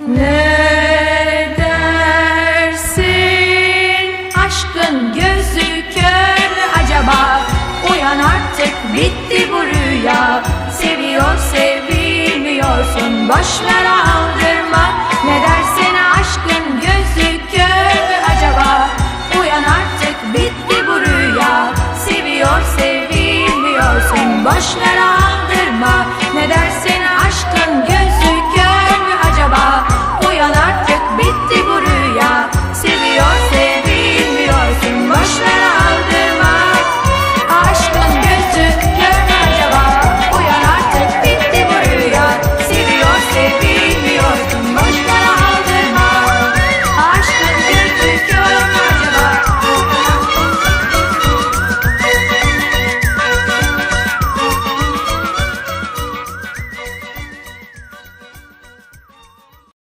Ne dersin aşkın gözü kör acaba? Uyan artık bitti bu rüya. Seviyor sevmiyorsun boş ver aldırma. Ne dersin aşkın gözü kör acaba? Uyan artık bitti bu rüya. Seviyor sevmiyorsun boş ver aldırma.